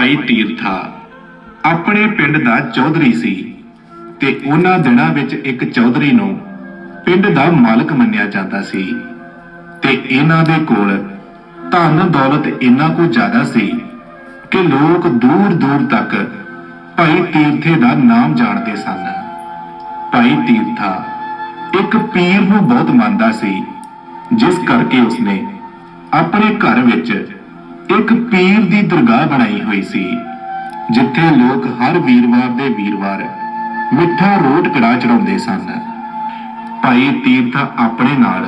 ਭਾਈ ਤੀਰਥਾ ਆਪਣੇ ਪਿੰਡ ਦਾ ਚੌਧਰੀ ਸੀ ਤੇ ਉਹਨਾਂ ਦਿਨਾਂ ਵਿੱਚ ਇੱਕ ਚੌਧਰੀ ਨੂੰ ਪਿੰਡ ਦਾ ਮਾਲਕ ਮੰਨਿਆ ਜਾਂਦਾ ਸੀ ਤੇ ਇਹਨਾਂ ਦੇ ਕੋਲ ਧਨ ਦੌਲਤ ਇੰਨਾ ਕੁ ਜ਼ਿਆਦਾ ਸੀ ਕਿ ਲੋਕ ਦੂਰ ਦੂਰ ਤੱਕ ਭਾਈ ਤੀਰਥੇ ਦਾ ਨਾਮ ਜਾਣਦੇ ਸਨ। ਭਾਈ ਤੀਰਥਾ ਇੱਕ ਪੀਰ ਨੂੰ ਬਹੁਤ ਮੰਨਦਾ ਸੀ, ਜਿਸ ਕਰਕੇ ਉਸਨੇ ਆਪਣੇ ਘਰ ਵਿੱਚ ਇੱਕ ਪੀਰ ਦੀ ਦਰਗਾਹ ਬਣਾਈ ਹੋਈ ਸੀ, ਜਿੱਥੇ ਲੋਕ ਹਰ ਵੀਰਵਾਰ ਦੇ ਵੀਰਵਾਰ ਮਿੱਠਾ ਰੋਟ ਕੜਾ ਚੜਾਉਂਦੇ ਸਨ। ਭਾਈ ਤੀਰਥ ਆਪਣੇ ਨਾਲ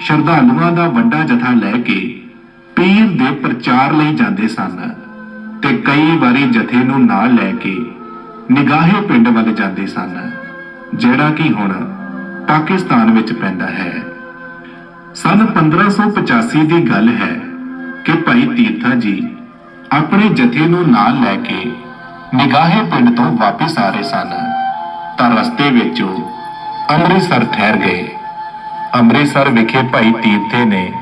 ਸ਼ਰਧਾਲੂਆਂ ਦਾ ਵੱਡਾ ਜਥਾ ਲੈ ਕੇ ਪੀਰ ਦੇ ਪ੍ਰਚਾਰ ਲਈ ਜਾਂਦੇ ਸਨ ਤੇ ਕਈ ਵਾਰੀ ਜਥੇ ਨੂੰ ਨਾਲ ਲੈ ਕੇ ਨਿਗਾਹੇ ਪਿੰਡ ਵੱਲ ਜਾਂਦੇ ਸਨ, ਜਿਹੜਾ ਕਿ ਹੁਣ ਪਾਕਿਸਤਾਨ ਵਿੱਚ ਪੈਂਦਾ ਹੈ। ਸਨ 1585 ਦੀ ਗੱਲ ਹੈ ਕਿ ਭਾਈ ਤੀਰਥਾ ਜੀ ਆਪਣੇ ਜਥੇ ਨੂੰ ਨਾਲ ਲੈ ਕੇ ਨਿਗਾਹੇ ਪਿੰਡ ਤੋਂ ਵਾਪਸ ਆ ਰਹੇ ਸਨ, ਤਾਂ ਰਸਤੇ ਵਿੱਚ ਉਹ ਅੰਮ੍ਰਿਤਸਰ ਠਹਿਰ ਗਏ। ਅੰਮ੍ਰਿਤਸਰ ਵਿਖੇ ਭਾਈ ਤੀਰਥੇ ਨੇ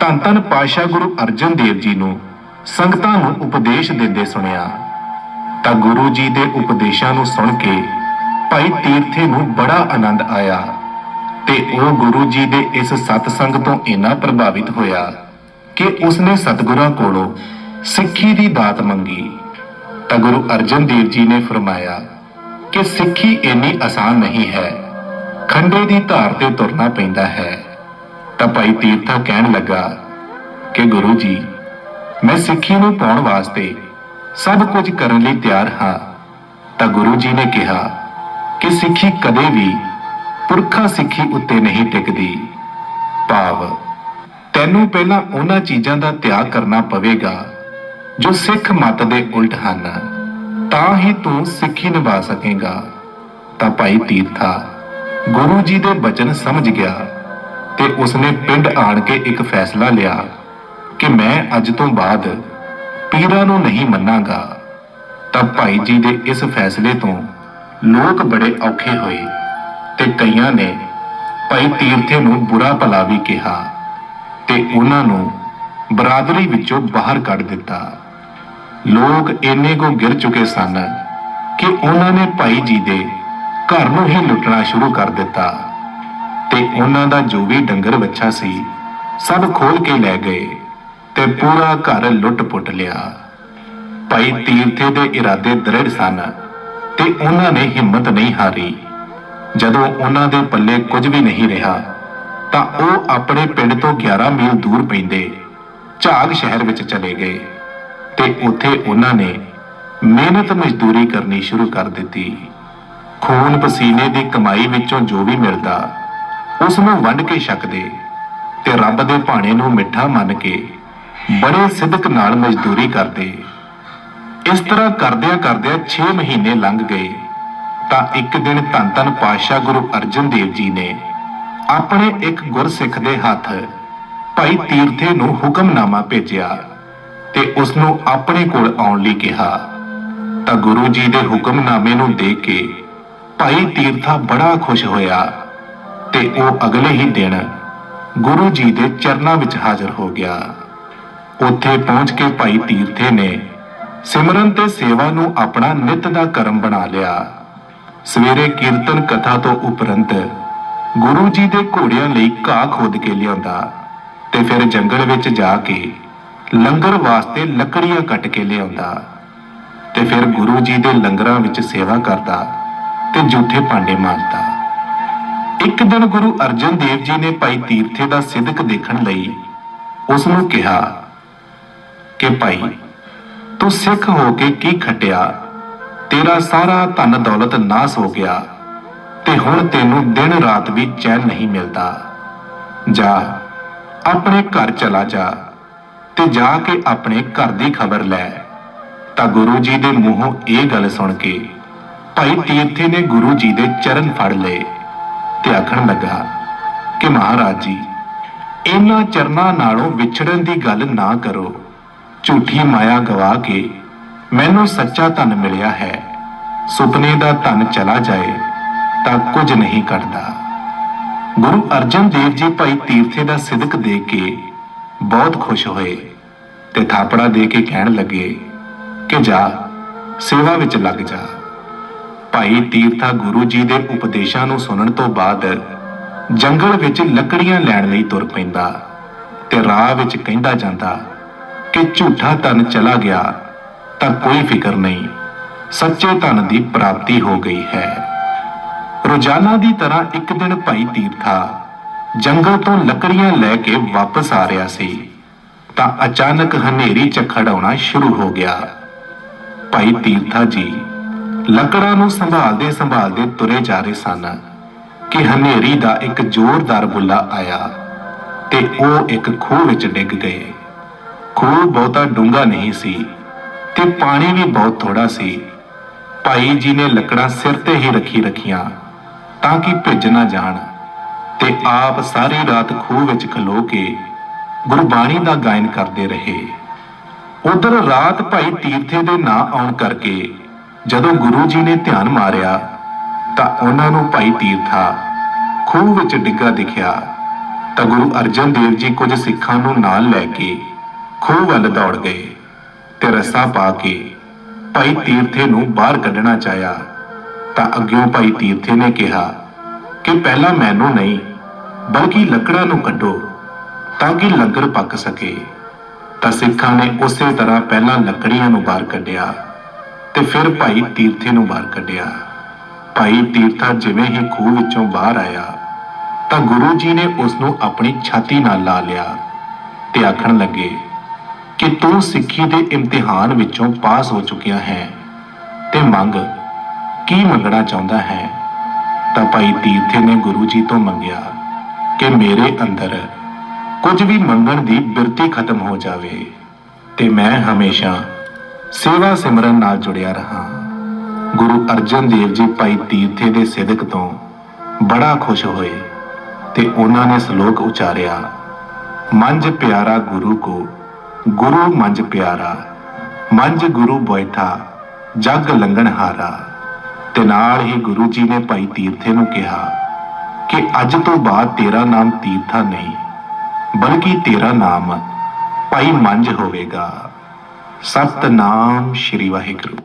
ਧੰਨ ਧੰਨ ਪਾਤਸ਼ਾਹ ਗੁਰੂ ਅਰਜਨ ਦੇਵ ਜੀ ਨੂੰ ਸੰਗਤਾਂ ਨੂੰ ਉਪਦੇਸ਼ ਦਿੰਦੇ ਸੁਣਿਆ। ਤਾਂ ਗੁਰੂ ਜੀ ਦੇ ਉਪਦੇਸ਼ਾਂ ਨੂੰ ਸੁਣ ਕੇ ਭਾਈ ਤੀਰਥੇ ਨੂੰ ਬੜਾ ਆਨੰਦ ਆਇਆ ਤੇ ਉਹ ਗੁਰੂ ਜੀ ਦੇ ਇਸ ਸਤਸੰਗ ਤੋਂ ਇੰਨਾ ਪ੍ਰਭਾਵਿਤ ਹੋਇਆ ਕਿ ਉਸਨੇ ਸਤਿਗੁਰਾਂ ਕੋਲੋਂ ਸਿੱਖੀ ਦੀ ਦਾਤ ਮੰਗੀ। ਤਾਂ ਗੁਰੂ ਅਰਜਨ ਦੇਵ ਜੀ ਨੇ ਫਰਮਾਇਆ ਕਿ ਸਿੱਖੀ ਇੰਨੀ ਆਸਾਨ ਨਹੀਂ ਹੈ। ਖੰਡੇ ਦੀ ਧਾਰ ਤੇ ਤੁਰਨਾ ਪੈਂਦਾ ਹੈ। ਤਾਂ ਭਾਈ ਤੀਰਥਾ ਕਹਿਣ ਲੱਗਾ ਕਿ ਗੁਰੂ ਜੀ, ਮੈਂ ਸਿੱਖੀ ਨੂੰ ਪਾਉਣ ਵਾਸਤੇ ਸਭ ਕੁਝ ਕਰਨ ਲਈ ਤਿਆਰ ਹਾਂ। ਤਾਂ ਗੁਰੂ ਜੀ ਨੇ ਕਿਹਾ ਕਿ ਸਿੱਖੀ ਕਦੇ ਵੀ ਪੁਰਖਾ ਸਿੱਖੀ ਉੱਤੇ ਨਹੀਂ ਟਿਕਦੀ। ਭਾਵ ਤੈਨੂੰ ਪਹਿਲਾਂ ਉਹਨਾਂ ਚੀਜ਼ਾਂ ਦਾ ਤਿਆਗ ਕਰਨਾ ਪਵੇਗਾ, ਜੋ ਸਿੱਖ ਮਤ ਦੇ ਉਲਟ ਹਨ। ਤਾਂ ਹੀ ਤੂੰ ਸਿੱਖੀ ਨਿਭਾ ਸਕੇਗਾ। ਤਾਂ ਭਾਈ ਤੀਰਥਾ, ਗੁਰੂ ਜੀ ਦੇ ਬਚਨ ਸਮਝ ਗਿਆ ਤੇ ਉਸਨੇ ਪਿੰਡ ਆਣ ਕੇ ਇੱਕ ਫੈਸਲਾ ਲਿਆ ਕਿ ਮੈਂ ਅੱਜ ਤੋਂ ਬਾਅਦ ਪੀਰਾਂ ਨੂੰ ਨਹੀਂ ਮੰਨਾਂਗਾ। ਤਾਂ ਭਾਈ ਜੀ ਦੇ ਇਸ ਫੈਸਲੇ ਤੋਂ ਲੋਕ ਬੜੇ ਔਖੇ ਹੋਏ ਤੇ ਕਈਆਂ ਨੇ ਭਾਈ ਤੀਰਥੇ ਨੂੰ ਬੁਰਾ ਭਲਾ ਵੀ ਕਿਹਾ। ਤੇ ਉਹਨਾਂ ਨੂੰ ਬਰਾਦਰੀ ਵਿੱਚੋਂ ਬਾਹਰ ਕੱਢ ਦਿੱਤਾ। ਲੋਕ ਇੰਨੇ ਕੋ ਗਿਰ ਚੁੱਕੇ ਸਨ ਕਿ ਉਹਨਾਂ ਨੇ ਭਾਈ ਜੀ ਦੇ ਘਰ ਨੂੰ ਹੀ ਲੁੱਟਣਾ ਸ਼ੁਰੂ ਕਰ ਦਿੱਤਾ। ਤੇ ਉਹਨਾਂ ਦਾ ਜੋ ਵੀ ਡੰਗਰ ਵੱਛਾ ਸੀ, ਸਭ ਖੋਲ ਕੇ ਲੈ ਗਏ ਤੇ ਪੂਰਾ ਘਰ ਲੁੱਟ-ਪੁੱਟ ਲਿਆ। ਭਾਈ ਤੀਰਥੇ ਦੇ ਇਰਾਦੇ ਦ੍ਰਿੜ ਸਨ ਤੇ ਉਹਨਾਂ ਨੇ ਹਿੰਮਤ ਨਹੀਂ ਹਾਰੀ। ਜਦੋਂ ਉਹਨਾਂ ਦੇ ਪੱਲੇ ਕੁਝ ਵੀ ਨਹੀਂ ਰਿਹਾ ਤਾਂ ਉਹ ਆਪਣੇ ਪਿੰਡ ਤੋਂ 11 ਮੀਲ ਦੂਰ ਪੈਂਦੇ, ਝਾਗ ਸ਼ਹਿਰ ਵਿੱਚ ਚਲੇ ਗਏ ਤੇ ਉੱਥੇ ਉਹਨਾਂ ਨੇ ਮਿਹਨਤ ਮਜ਼ਦੂਰੀ ਕਰਨੀ ਸ਼ੁਰੂ ਕਰ ਦਿੱਤੀ। ਖੂਨ ਪਸੀਨੇ ਦੀ ਕਮਾਈ ਵਿੱਚੋਂ ਜੋ ਵੀ ਮਿਲਦਾ, ਉਸ ਨੂੰ ਵੰਡ ਕੇ ਛਕਦੇ ਤੇ ਰੱਬ ਦੇ ਭਾਣੇ ਨੂੰ ਮਿੱਠਾ ਮੰਨ ਕੇ ਬੜੇ ਸਿੱਧਕ ਨਾਲ ਮਜ਼ਦੂਰੀ ਕਰਦੇ। ਇਸ ਤਰ੍ਹਾਂ ਕਰਦਿਆਂ ਕਰਦਿਆਂ 6 ਮਹੀਨੇ ਲੰਘ ਗਏ। ਤਾਂ ਇੱਕ ਦਿਨ ਧੰਨ ਧੰਨ ਪਾਤਸ਼ਾਹ ਗੁਰੂ ਅਰਜਨ ਦੇਵ ਜੀ ਨੇ ਆਪਣੇ ਇੱਕ ਗੁਰਸਿੱਖ ਦੇ ਹੱਥ ਭਾਈ ਤੀਰਥੇ ਨੂੰ ਹੁਕਮਨਾਮਾ ਭੇਜਿਆ ਤੇ ਉਸ ਨੂੰ ਆਪਣੇ ਕੋਲ ਆਉਣ ਲਈ ਕਿਹਾ। ਤਾਂ ਗੁਰੂ ਜੀ ਦੇ ਹੁਕਮਨਾਮੇ ਨੂੰ ਦੇਖ ਕੇ ਭਾਈ ਤੀਰਥਾ ਬੜਾ ਖੁਸ਼ ਹੋਇਆ ਤੇ ਉਹ ਅਗਲੇ ਹੀ ਦਿਨ ਗੁਰੂ ਜੀ ਦੇ ਚਰਨਾਂ ਵਿੱਚ ਹਾਜ਼ਰ ਹੋ ਗਿਆ। ਉੱਥੇ ਪਹੁੰਚ ਕੇ ਭਾਈ ਤੀਰਥੇ ਨੇ ਸਿਮਰਨ ਤੇ ਸੇਵਾ ਨੂੰ ਆਪਣਾ ਨਿਤ ਦਾ ਕਰਮ ਬਣਾ ਲਿਆ। ਸਵੇਰੇ ਕੀਰਤਨ ਕਥਾ ਤੋਂ ਉਪਰੰਤ ਗੁਰੂ ਜੀ ਦੇ ਘੋੜਿਆਂ ਲਈ ਘਾਹ ਖੋਦ ਕੇ ਲਿਆਉਂਦਾ ਤੇ ਫਿਰ ਜੰਗਲ ਵਿੱਚ ਜਾ ਕੇ ਲੰਗਰ ਵਾਸਤੇ ਲੱਕੜੀਆਂ ਕੱਟ ਕੇ ਲਿਆਉਂਦਾ ਤੇ ਫਿਰ ਗੁਰੂ ਜੀ ਦੇ ਲੰਗਰਾਂ ਵਿੱਚ ਸੇਵਾ ਕਰਦਾ ਤੇ ਝੂਠੇ ਭਾਂਡੇ ਮਾਰਦਾ ਇੱਕ ਦਿਨ ਗੁਰੂ ਅਰਜਨ ਦੇਵ ਜੀ ਨੇ ਭਾਈ ਤੀਰਥੇ ਦਾ ਸਿੱਧਕ ਦੇਖਣ ਲਈ ਉਸ ਨੂੰ ਕਿਹਾ ਕਿ ਭਾਈ, ਤੂੰ ਸਿੱਖ ਹੋ ਕੇ ਕੀ ਖਟਿਆ? ਤੇਰਾ ਸਾਰਾ ਧਨ ਦੌਲਤ ਨਾਸ ਹੋ ਗਿਆ। ਤੇ ਹੁਣ ਤੈਨੂੰ ਦਿਨ ਰਾਤ ਵੀ ਚੈਨ ਨਹੀਂ ਮਿਲਦਾ। ਜਾ, ਆਪਣੇ ਘਰ ਚਲਾ ਜਾ ਤੇ ਜਾ ਕੇ ਆਪਣੇ ਘਰ ਦੀ ਖਬਰ ਲੈ। ਤਾਂ ਗੁਰੂ ਜੀ ਦੇ ਮੂੰਹੋਂ ਇਹ ਗੱਲ ਸੁਣ ਕੇ ਭਾਈ ਤੀਰਥੇ ਨੇ ਗੁਰੂ ਜੀ ਦੇ ਚਰਨ ਫੜ ਲਏ ਤੇ ਆਖਣ ਲੱਗਾ ਕਿ ਮਹਾਰਾਜ ਜੀ, ਇਹਨਾਂ ਚਰਨਾਂ ਨਾਲੋਂ ਵਿਛੜਨ ਦੀ ਗੱਲ ਨਾ ਕਰੋ। ਝੂਠੀ ਮਾਇਆ ਗਵਾ ਕੇ ਮੈਨੂੰ ਸੱਚਾ ਧਨ ਮਿਲਿਆ ਹੈ। ਸੁਪਨੇ ਦਾ ਧਨ ਚਲਾ ਜਾਏ ਤਾਂ ਕੁਝ ਨਹੀਂ ਕਰਦਾ। ਗੁਰੂ ਅਰਜਨ ਦੇਵ ਜੀ ਭਾਈ ਤੀਰਥੇ ਦਾ ਸਿਦਕ ਦੇ ਕੇ ਬਹੁਤ ਖੁਸ਼ ਹੋਏ ਤੇ ਥਾਪੜਾ ਦੇ ਕੇ ਕਹਿਣ ਲੱਗੇ ਕਿ ਜਾ, ਸੇਵਾ ਵਿੱਚ ਲੱਗ ਜਾ। ਭਾਈ ਤੀਰਥਾ ਗੁਰੂ ਜੀ ਦੇ ਉਪਦੇਸ਼ਾਂ ਨੂੰ ਸੁਣਨ ਤੋਂ ਬਾਅਦ ਜੰਗਲ ਵਿੱਚ ਲੱਕੜੀਆਂ ਲੈਣ ਲਈ ਤੁਰ ਪੈਂਦਾ ਤੇ ਰਾਹ ਵਿੱਚ ਕਹਿੰਦਾ ਜਾਂਦਾ ਕਿ ਝੂਠਾ ਧਨ ਚਲਾ ਗਿਆ ਤਾਂ ਕੋਈ ਫਿਕਰ ਨਹੀਂ, ਸੱਚੇ ਧਨ ਦੀ ਪ੍ਰਾਪਤੀ ਹੋ ਗਈ ਹੈ। ਰੋਜ਼ਾਨਾ ਦੀ ਤਰ੍ਹਾਂ ਇੱਕ ਦਿਨ ਭਾਈ ਤੀਰਥਾ ਜੰਗਲ ਤੋਂ ਲੱਕੜੀਆਂ ਲੈ ਕੇ ਵਾਪਸ ਆ ਰਿਹਾ ਸੀ, ਤਾਂ ਅਚਾਨਕ ਹਨੇਰੀ ਝੱਖੜ ਆਉਣਾ ਸ਼ੁਰੂ ਹੋ ਗਿਆ। ਭਾਈ ਤੀਰਥਾ ਜੀ ਲੱਕੜਾਂ ਨੂੰ ਸੰਭਾਲਦੇ ਸੰਭਾਲਦੇ ਤੁਰੇ ਜਾ ਰਹੇ ਸਨ ਕਿ ਹਨੇਰੀ ਦਾ ਇੱਕ ਜ਼ੋਰਦਾਰ ਬੁੱਲਾ ਆਇਆ ਤੇ ਉਹ ਇੱਕ ਖੂਹ ਵਿੱਚ ਡਿੱਗ ਗਏ। ਖੂਹ ਬਹੁਤਾ ਡੂੰਘਾ ਨਹੀਂ ਸੀ ਤੇ ਪਾਣੀ ਵੀ ਬਹੁਤ ਥੋੜਾ ਸੀ। ਭਾਈ ਜੀ ਨੇ ਲੱਕੜਾਂ ਸਿਰ ਤੇ ਹੀ ਰੱਖੀ ਰੱਖੀਆਂ। ਤਾਂ ਕਿ ਭਿੱਜ ਨਾ ਜਾਣ ਤੇ ਆਪ ਸਾਰੀ ਰਾਤ ਖੂਹ ਵਿੱਚ ਖਲੋ ਕੇ ਗੁਰਬਾਣੀ ਦਾ ਗਾਇਨ ਕਰਦੇ ਰਹੇ। ਉਧਰ ਰਾਤ ਭਾਈ ਤੀਰਥੇ ਦੇ ਨਾਂ ਆਉਣ ਕਰਕੇ ਜਦੋਂ ਗੁਰੂ ਜੀ ਨੇ ਧਿਆਨ ਮਾਰਿਆ, ਤਾਂ ਉਹਨਾਂ ਨੂੰ ਭਾਈ ਤੀਰਥਾ ਖੂਹ ਵਿੱਚ ਡਿੱਗਾ ਦਿਖਿਆ। ਤਾਂ ਗੁਰੂ ਅਰਜਨ ਦੇਵ ਜੀ ਕੁਝ ਸਿੱਖਾਂ ਨੂੰ ਨਾਲ ਲੈ ਕੇ ਖੂਹ ਵੱਲ ਦੌੜ ਗਏ ਤੇ ਰੱਸਾ ਪਾ ਕੇ ਭਾਈ ਤੀਰਥੇ ਨੂੰ ਬਾਹਰ ਕੱਢਣਾ ਚਾਹਿਆ। ਤਾਂ ਅੱਗਿਓਂ ਭਾਈ ਤੀਰਥੇ ਨੇ ਕਿਹਾ ਕਿ ਪਹਿਲਾਂ ਮੈਨੂੰ ਨਹੀਂ, ਬਲਕਿ ਲੱਕੜਾਂ ਨੂੰ ਕੱਢੋ, ਤਾਂ ਕਿ ਲੰਗਰ ਪੱਕ ਸਕੇ। ਤਾਂ ਸਿੱਖਾਂ ਨੇ ਉਸੇ ਤਰ੍ਹਾਂ ਪਹਿਲਾਂ ਲੱਕੜੀਆਂ ਨੂੰ ਬਾਹਰ ਕੱਢਿਆ ਤੇ ਫਿਰ ਭਾਈ ਤੀਰਥੇ ਨੂੰ ਬਾਹਰ ਕੱਢਿਆ। ਭਾਈ ਤੀਰਥਾ ਜਿਵੇਂ ਹੀ ਖੂਹ ਵਿੱਚੋਂ ਬਾਹਰ ਆਇਆ, ਤਾਂ ਗੁਰੂ ਜੀ ਨੇ ਉਸ ਨੂੰ ਆਪਣੀ ਛਾਤੀ ਨਾਲ ਲਾ ਲਿਆ ਤੇ ਆਖਣ ਲੱਗੇ ਕਿ ਤੂੰ ਸਿੱਖੀ ਦੇ ਇਮਤਿਹਾਨ ਵਿੱਚੋਂ ਪਾਸ ਹੋ ਚੁੱਕਿਆ ਹੈ ਤੇ ਮੰਗ ਕੀ ਮੰਗਣਾ ਚਾਹੁੰਦਾ ਹੈ? ਤਾਂ ਭਾਈ ਤੀਰਥੇ ਨੇ ਗੁਰੂ ਜੀ ਤੋਂ ਮੰਗਿਆ ਕਿ ਮੇਰੇ ਅੰਦਰ ਕੁਝ ਵੀ ਮੰਗਣ ਦੀ ਬਿਰਤੀ ਖਤਮ ਹੋ ਜਾਵੇ ਤੇ ਮੈਂ ਹਮੇਸ਼ਾ ਸੇਵਾ ਸਿਮਰਨ ਨਾਲ ਜੁੜਿਆ ਰਹਾ। ਗੁਰੂ ਅਰਜਨ ਦੇਵ ਜੀ ਭਾਈ ਤੀਰਥੇ ਦੇ ਸਿਦਕ ਤੋਂ ਬੜਾ ਖੁਸ਼ ਹੋਏ ਤੇ ਉਹਨਾਂ ਨੇ ਸ਼ਲੋਕ ਉਚਾਰਿਆ, ਮੰਜ ਪਿਆਰਾ ਗੁਰੂ ਕੋ, ਗੁਰੂ ਮੰਜ ਪਿਆਰਾ, ਮੰਜ ਗੁਰੂ ਬੈਠਾ, ਜਗ ਲੰਗਣ ਹਾਰਾ। ਤੇ ਨਾਲ ਹੀ ਗੁਰੂ ਜੀ ਨੇ ਭਾਈ ਤੀਰਥੇ ਨੂੰ ਕਿਹਾ ਕਿ ਅੱਜ ਤੋਂ ਬਾਅਦ ਤੇਰਾ ਨਾਮ ਤੀਰਥਾ ਨਹੀਂ, ਬਲਕਿ ਤੇਰਾ ਨਾਮ ਭਾਈ ਮੰਜ ਹੋਵੇਗਾ। ਸਤਨਾਮ ਸ਼੍ਰੀ ਵਾਹਿਗੁਰੂ।